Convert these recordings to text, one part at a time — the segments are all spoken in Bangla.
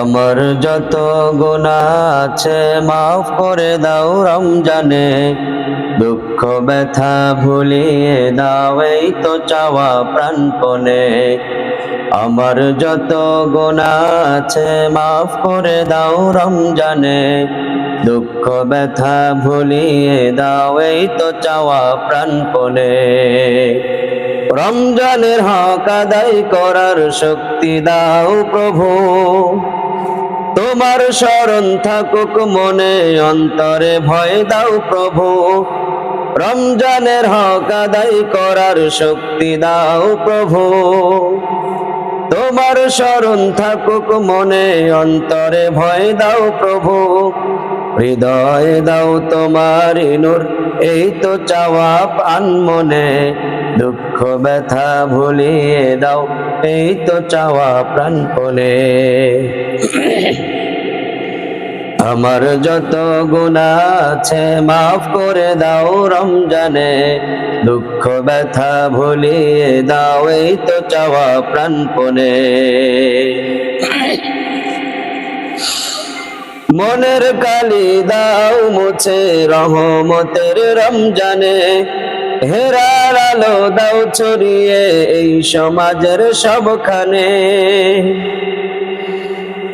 আমার যত গুণা আছে, মাফ করে দাও রমজানে। দুঃখ, ব্যথা ভুলিয়ে দাও, এই তো চাওয়া প্রাণপণে। আমার যত গুণা আছে, মাফ করে দাও রমজানে। দুঃখ, ব্যথা ভুলিয়ে দাও, এই তো চাওয়া প্রাণপণে। রমজানের হক আদায় করার শক্তি দাও প্রভু। তোমার স্মরণ থাকুক মনে অন্তরে, ভয় দাও প্রভু। রমজানের হক আদায় করার শক্তি দাও প্রভু। তোমার স্মরণ থাকুক মনে অন্তরে, ভয় দাও প্রভু। হৃদয় দাও তোমার নূর, এই তো চাওয়া প্রাণ মনে। দুঃখ ব্যথা ভুলিয়ে দাও, এই তো চাওয়া প্রাণপণে। আমার যত গুণা আছে মাফ করে দাও রমজানে, দুঃখ ব্যথা ভুলিয়ে দাও, এই তো চাওয়া প্রাণপণে। মনের কালি দাও মুছে রহমতের রমজানে হেরার আলো দাও ছড়িয়ে এই সমাজের সবখানে।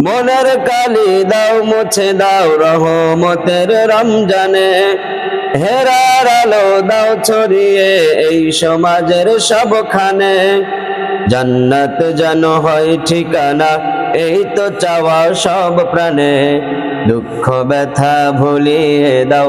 মনের কালি দাও, মুছে দাও রহমতের রমজানে। হেরার আলো দাও ছড়িয়ে এই সমাজের সবখানে। জান্নাত যেন হয় ঠিকানা, এই তো চাওয়া সব প্রাণে। দুঃখ ব্যথা ভুলিয়ে দাও